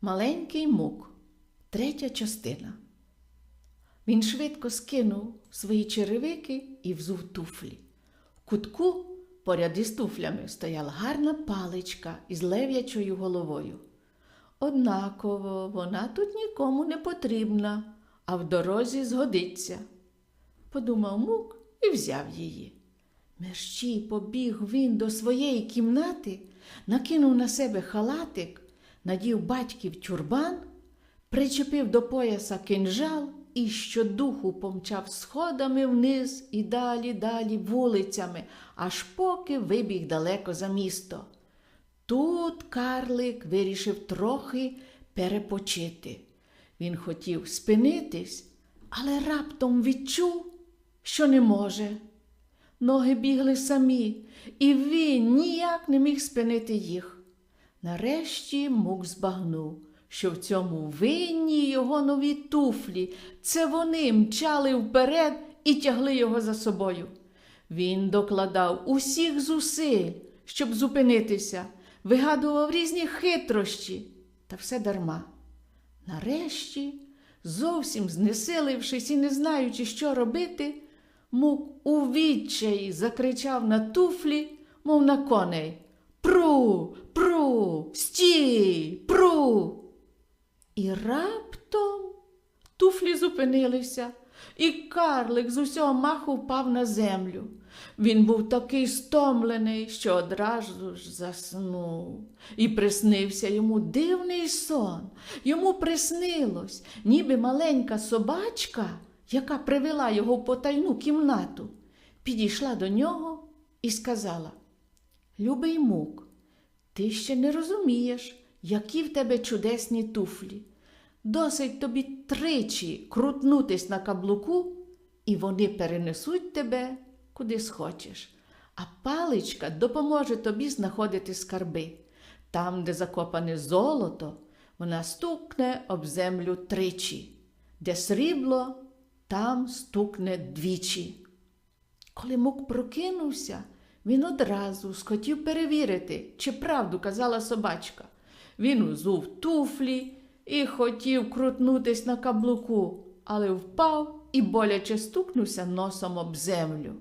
Маленький мук, третя частина. Він швидко скинув свої черевики і взув туфлі. В кутку поряд із туфлями стояла гарна паличка із лев'ячою головою. Однаково вона тут нікому не потрібна, а в дорозі згодиться. Подумав мук і взяв її. Мерщій побіг він до своєї кімнати, накинув на себе халатик, надів батьків тюрбан, причепив до пояса кинжал і щодуху помчав сходами вниз і далі, далі вулицями, аж поки вибіг далеко за місто. Тут карлик вирішив трохи перепочити. Він хотів спинитись, але раптом відчув, що не може. Ноги бігли самі, і він ніяк не міг спинити їх. Нарешті мук збагнув, що в цьому винні його нові туфлі. Це вони мчали вперед і тягли його за собою. Він докладав усіх зусиль, щоб зупинитися, вигадував різні хитрощі, та все дарма. Нарешті, зовсім знесилившись і не знаючи, що робити, мук у відчаї закричав на туфлі, мов на коней. Пру, стій, пру. І раптом туфлі зупинилися, і карлик з усього маху впав на землю. Він був такий стомлений, що одразу ж заснув. І приснився йому дивний сон. Йому приснилось, ніби маленька собачка, яка привела його в потайну кімнату, підійшла до нього і сказала: Любий мук, ти ще не розумієш, які в тебе чудесні туфлі. Досить тобі тричі крутнутись на каблуку, і вони перенесуть тебе куди схочеш. А паличка допоможе тобі знаходити скарби. Там, де закопане золото, вона стукне об землю тричі, де срібло, там стукне двічі. Коли мук прокинувся, він одразу схотів перевірити, чи правду казала собачка. Він узув туфлі і хотів крутнутись на каблуку, але впав і боляче стукнувся носом об землю.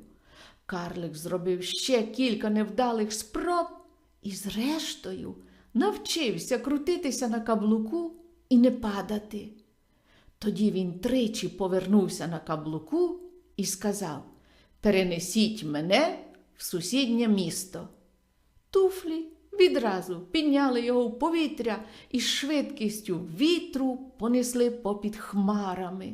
Карлик зробив ще кілька невдалих спроб і, зрештою, навчився крутитися на каблуку і не падати. Тоді він тричі повернувся на каблуку і сказав Перенесіть мене в сусіднє місто. Туфлі відразу підняли його в повітря і швидкістю вітру понесли попід хмарами.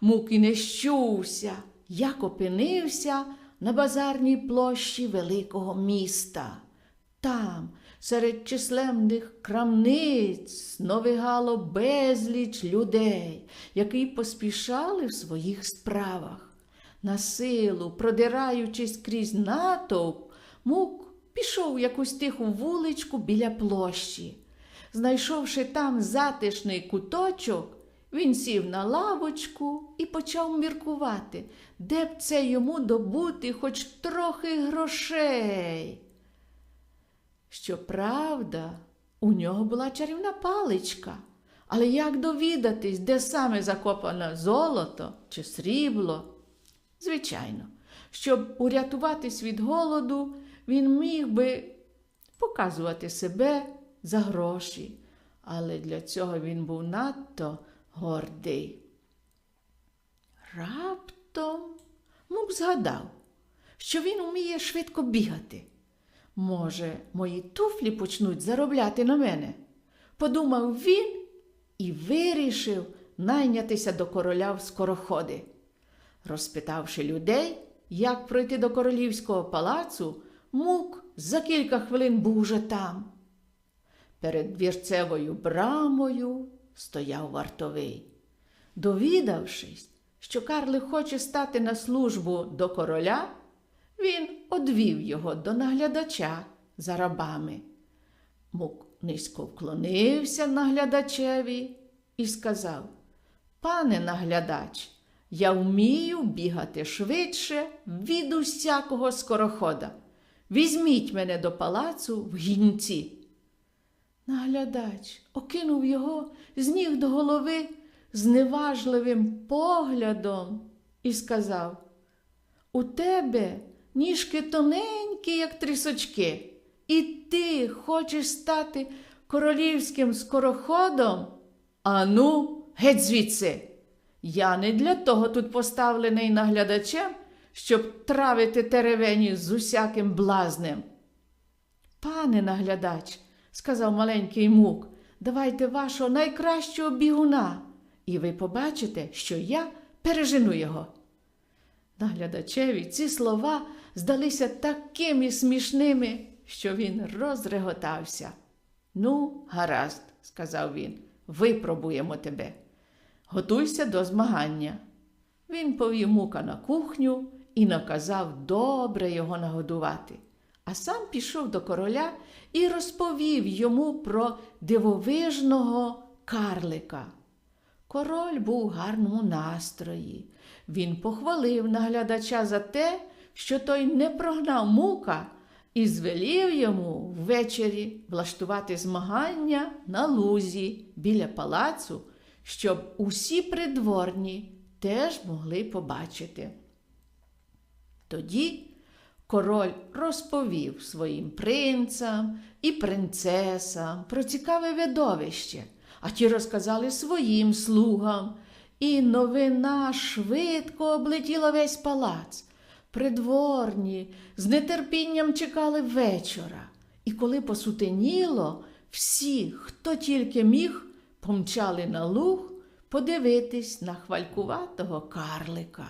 Муки не щувся, як опинився на базарній площі великого міста. Там, серед численних крамниць, сновигало безліч людей, які поспішали в своїх справах. На силу, продираючись крізь натовп, мук пішов в якусь тиху вуличку біля площі. Знайшовши там затишний куточок, він сів на лавочку і почав міркувати, де б це йому добути хоч трохи грошей. Щоправда, у нього була чарівна паличка, але як довідатись, де саме закопане золото чи срібло? Звичайно, щоб урятуватись від голоду, він міг би показувати себе за гроші, але для цього він був надто гордий. Раптом мук згадав, що він уміє швидко бігати. Може, мої туфлі почнуть заробляти на мене. Подумав він і вирішив найнятися до короля в скороходи. Розпитавши людей, як пройти до королівського палацу, мук за кілька хвилин був уже там. Перед двірцевою брамою стояв вартовий. Довідавшись, що Карлик хоче стати на службу до короля, він одвів його до наглядача за рабами. Мук низько вклонився наглядачеві і сказав: Пане наглядач, я вмію бігати швидше від усякого скорохода. Візьміть мене до палацу в гінці. Наглядач окинув його з ніг до голови зневажливим поглядом і сказав: У тебе ніжки тоненькі, як трісочки, і ти хочеш стати королівським скороходом? Ану, геть звідси. Я не для того тут поставлений наглядачем, щоб травити теревені з усяким блазнем. Пане наглядач, сказав маленький мук, давайте вашого найкращого бігуна, і ви побачите, що я пережену його. Наглядачеві ці слова здалися такими смішними, що він розреготався. Ну, гаразд, сказав він, випробуємо тебе. Готуйся до змагання. Він повів мука на кухню і наказав добре його нагодувати, а сам пішов до короля і розповів йому про дивовижного карлика. Король був у гарному настрої. Він похвалив наглядача за те, що той не прогнав мука і звелів йому ввечері влаштувати змагання на лузі біля палацу, щоб усі придворні теж могли побачити. Тоді король розповів своїм принцам і принцесам про цікаве видовище, а ті розказали своїм слугам, і новина швидко облетіла весь палац. Придворні з нетерпінням чекали вечора, і коли посутеніло, всі, хто тільки міг, помчали на луг подивитись на хвалькуватого карлика.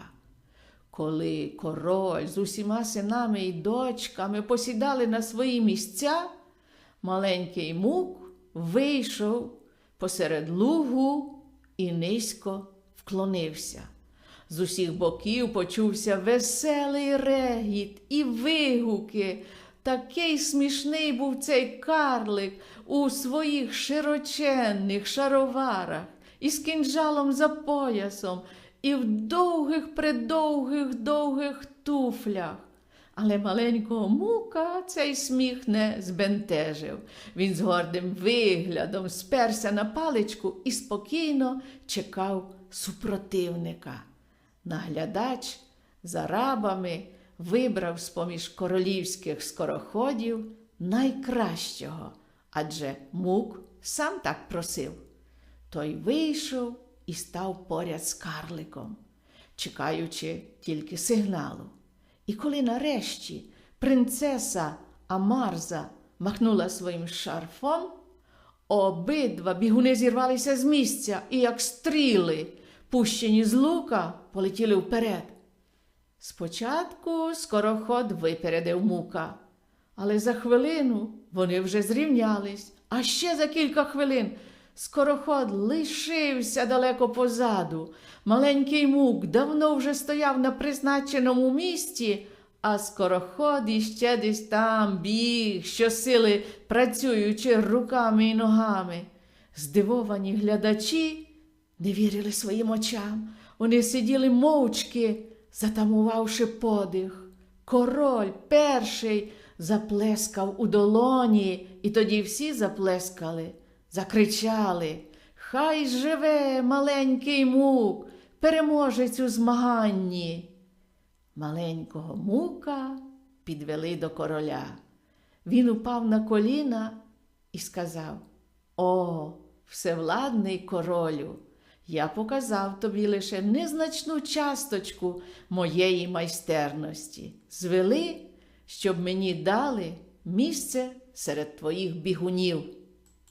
Коли король з усіма синами і дочками посідали на свої місця, маленький мук вийшов посеред лугу і низько вклонився. З усіх боків почувся веселий регіт і вигуки. Такий смішний був цей карлик у своїх широченних шароварах, із кинджалом за поясом, і в довгих предовгих довгих туфлях. Але маленького мука цей сміх не збентежив. Він з гордим виглядом сперся на паличку і спокійно чекав супротивника. Наглядач за рабами вибрав з поміж королівських скороходів найкращого, адже мук сам так просив. Той вийшов і став поряд з карликом, чекаючи тільки сигналу. І коли нарешті принцеса Амарза махнула своїм шарфом, обидва бігуни зірвалися з місця і, як стріли, пущені з лука, полетіли вперед. Спочатку скороход випередив мука, але за хвилину вони вже зрівнялись, а ще за кілька хвилин скороход лишився далеко позаду. Маленький мук давно вже стояв на призначеному місці, а скороход іще десь там біг, щосили працюючи руками і ногами. Здивовані глядачі не вірили своїм очам. Вони сиділи мовчки, затамувавши подих. Король перший заплескав у долоні, і тоді всі заплескали, закричали. Хай живе маленький мук, переможець у змаганні. Маленького мука підвели до короля. Він упав на коліна і сказав: О, всевладний королю! Я показав тобі лише незначну часточку моєї майстерності. Звели, щоб мені дали місце серед твоїх бігунів.